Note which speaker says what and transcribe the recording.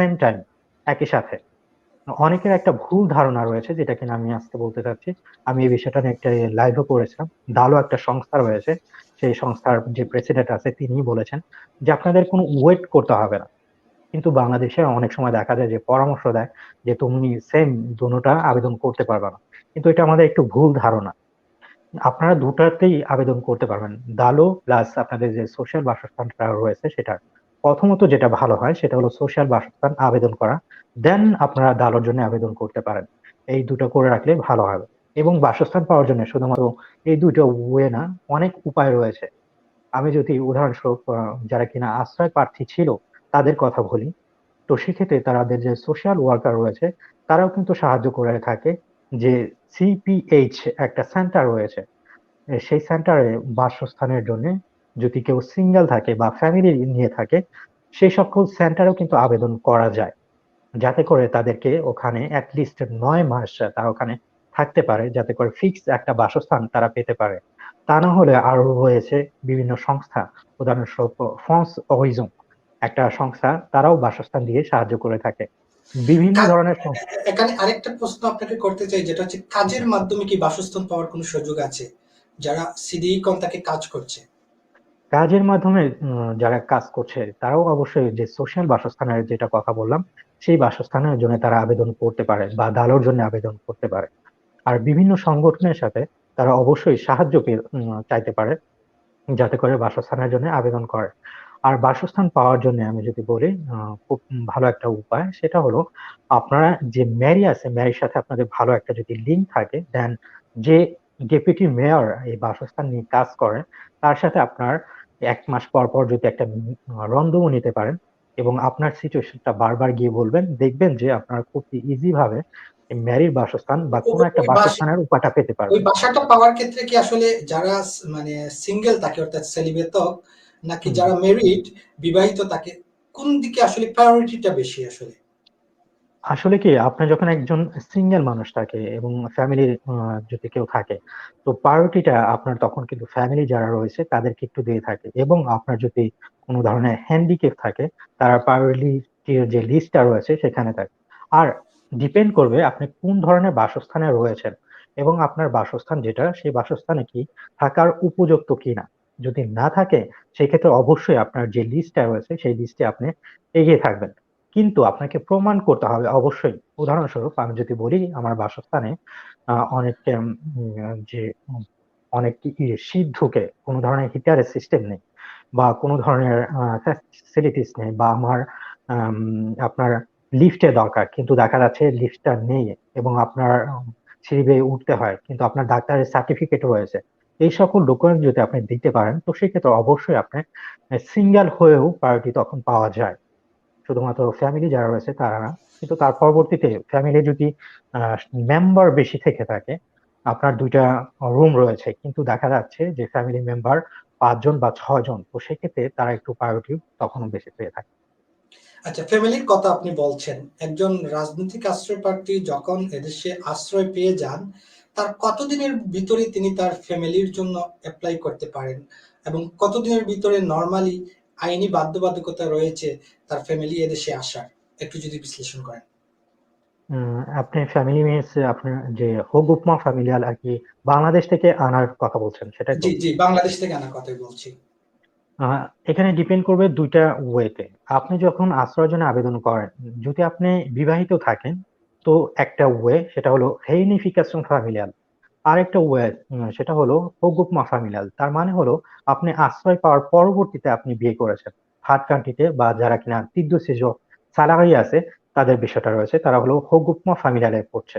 Speaker 1: Same time একই সাথে। অনেকের একটা ভুল ধারণা রয়েছে, যেটা কিনা আমি আজকে বলতে চাচ্ছি। আমি এই বিষয়টা নিয়ে একটা লাইভও করেছিলাম। দালো একটা সংস্থা রয়েছে। সেই সংস্থার যে প্রেসিডেন্ট আছে, তিনি বলেছেন যে, আপনাদের কোনো ওয়েট করতে হবে না। কিন্তু বাংলাদেশে অনেক সময় দেখা যায় যে, পরামর্শ দেয় যে, তুমি সেম দুটোটা আবেদন করতে পারবে না। কিন্তু এটা আমাদের একটু ভুল ধারণা। আপনারা দুটাতেই আবেদন করতে পারবেন। দালো প্লাস আপনাদের যে সোশ্যাল বাসস্থানটা রয়েছে, সেটা। প্রথমত যেটা ভালো হয় সেটা হলো সোশ্যাল বাসস্থান আবেদন করা। দেন আপনারা দালোর জন্য আবেদন করতে পারেন। এই দুটো করে রাখলে ভালো হবে। এবং বাসস্থান পাওয়ার জন্য শুধুমাত্র এই দুটো ওয়ে না, অনেক উপায় রয়েছে। আমি যদি উদাহরণস্বরূপ যারা কিনা আশ্রয় প্রার্থী ছিল, তাদের কথা বলি। তো সেক্ষেত্রে তাদের যে সোশ্যাল ওয়ার্কার রয়েছে, তারাও কিন্তু সাহায্য করে থাকে যে সিপিএইচ একটা সেন্টার রয়েছে। সেই সেন্টারে বাসস্থানের জন্য যদি কেউ সিঙ্গেল থাকে বা ফ্যামিলি নিয়ে থাকে সেই সকল সেন্টারেও কিন্তু আবেদন করা যায়। যাতে করে তাদেরকে ওখানে অ্যাটলিস্ট নয় মাস তারা ওখানে থাকতে পারে যাতে করে ফিক্স একটা বাসস্থান তারা পেতে পারে। তা না হলে আরও রয়েছে বিভিন্ন সংস্থা উদাহরণস্বরূপ ফ্রান্স অরিজম একটা সংস্থা তারাও বাসস্থান দিয়ে সাহায্য করে থাকে। বিভিন্ন ধরনের
Speaker 2: এখানে আরেকটা প্রশ্ন আপনাকে করতে চাই যেটা হচ্ছে কাজের মাধ্যমে কি বাসস্থান পাওয়ার কোনো সুযোগ আছে? যারা সিডিই কন্টাকে কাজ করছে।
Speaker 1: কাজের মাধ্যমে যারা কাজ করছে, তারাও অবশ্যই যে সোশ্যাল বাসস্থানের যেটা কথা বললাম, সেই বাসস্থানের জন্য তারা আবেদন করতে পারে বা দালোর জন্য আবেদন করতে পারে। আর বিভিন্ন সংগঠনের সাথে তারা অবশ্যই সাহায্য চাইতে পারে, যাতে করে বাসস্থানের জন্য আবেদন করে। আর বাসস্থান পাওয়ার জন্য আমি যদি বলি খুব ভালো একটা উপায়, সেটা হলো আপনারা যে ম্যারি আছে ম্যারির সাথে আপনাদের ভালো একটা যদি লিঙ্ক থাকে দেন যে ডেপুটি মেয়র এই বাসস্থান নিয়ে কাজ করেন তার সাথে আপনার এক মাস পর পর যদি একটা রন্ধমও নিতে পারেন এবং আপনার সিচুয়েশনটা বারবার গিয়ে বলবেন দেখবেন যে আপনার খুব ইজি ভাবে ম্যারির বাসস্থান বা কোনো একটা বাসস্থানের উপায়টা পেতে পারবেন।
Speaker 2: ওই বাসাটা পাওয়ার ক্ষেত্রে কি আসলে যারা মানে সিঙ্গেল থাকে অর্থাৎ সেলিব্রেটক নাকি যারা মেরিড বিবাহিত তাকে কোন দিকে আসলে প্রায়োরিটিটা বেশি আসলে?
Speaker 1: আসলে কি, আপনি যখন একজন সিঙ্গেল মানুষ থাকে এবং ফ্যামিলি যদি কেউ থাকে, তো প্রায়োরিটিটা আপনার তখন কিন্তু ফ্যামিলি যারা রয়েছে তাদেরকে একটু দিয়ে থাকে এবং আপনার যদি কোনো ধরনের হ্যান্ডিক্যাপ থাকে, তারা প্রায়োরিটির যে লিস্টটা রয়েছে সেখানে থাকে। আর ডিপেন্ড করবে আপনি কোন ধরনের বাসস্থানে রয়েছেন এবং আপনার বাসস্থান যেটা, সেই বাসস্থানে কি থাকার উপযুক্ত কিনা। যদি না থাকে, সেক্ষেত্রে অবশ্যই আপনার যে লিস্টটা রয়েছে, সেই লিস্টে আপনি এগিয়ে থাকবেন। কিন্তু আপনাকে প্রমাণ করতে হবে অবশ্যই। উদাহরণস্বরূপ, আমি যদি বলি, আমার বাসস্থানে অনেক যে, অনেক শীত ঢুকে কোনো ধরনের হিটারের সিস্টেম নেই বা কোনো ধরনের ফ্যাসিলিটিস নেই বা আমার আপনার লিফটে দরকার। কিন্তু দেখা যাচ্ছে লিফটটা নেই এবং আপনার সিঁড়ি বেয়ে উঠতে হয়, কিন্তু আপনার ডাক্তারের সার্টিফিকেট রয়েছে। এই সকল ডকুমেন্ট যদি আপনি দিতে পারেন, তো সেক্ষেত্রে অবশ্যই আপনি সিঙ্গেল হয়েও প্রায়োরিটি তখন পাওয়া যায়। শুধুমাত্র ফ্যামিলি যারা রয়েছে, তারা না। কিন্তু তার পরবর্তীতে ফ্যামিলি যদি মেম্বার বেশি থেকে থাকে, আপনার দুইটা রুম রয়েছে। কিন্তু দেখা যাচ্ছে যে ফ্যামিলি মেম্বার পাঁচজন বা ছজন তো সেক্ষেত্রে তারা একটু প্রায়োরিটি তখনও বেশি পেয়ে থাকে।
Speaker 2: আচ্ছা ফ্যামিলির কথা আপনি বলছেন। একজন রাজনৈতিক আশ্রয় প্রার্থী যখন এদেশে আশ্রয় পেয়ে যান, তার কতদিনের ভিতরে তিনি তার ফ্যামিলির জন্য অ্যাপ্লাই করতে পারেন? এবং কতদিনের ভিতরে নর্মালি আইনি বাধ্যবাধকতা রয়েছে তার ফ্যামিলি এদেশে আসার। একটু যদি বিশ্লেষণ করেন।
Speaker 1: আপনি ফ্যামিলি মিনস আপনার যে হোক উপমা ফ্যামিলিয়াল আর কি বাংলাদেশ থেকে আনার কথা বলছেন সেটা
Speaker 2: জি জি বাংলাদেশ থেকে আনার কথাই বলছি।
Speaker 1: এখানে ডিপেন্ড করবে দুইটা ওয়েতে আপনি যখন আশ্রয়ের জন্য আবেদন করেন যদি আপনি বিবাহিত থাকেন তো একটা ওয়ে সেটা হলো হেইনিফিকেশন ফ্যামিলিয়াল আরেকটা ওয়ে সেটা হলো হোগুপমা মাফামিলাল। তার মানে হলো আপনি আশ্রয় পাওয়ার পরবর্তীতে আপনি বিয়ে করেছেন। থার্ড কান্ট্রিতে বা যারা কিনা তীব্র সেজ সালারি আছে, তাদের বিষয়টা রয়েছে। তারা হলো হোগুপমা ফ্যামিলিয়ালে পড়ছে।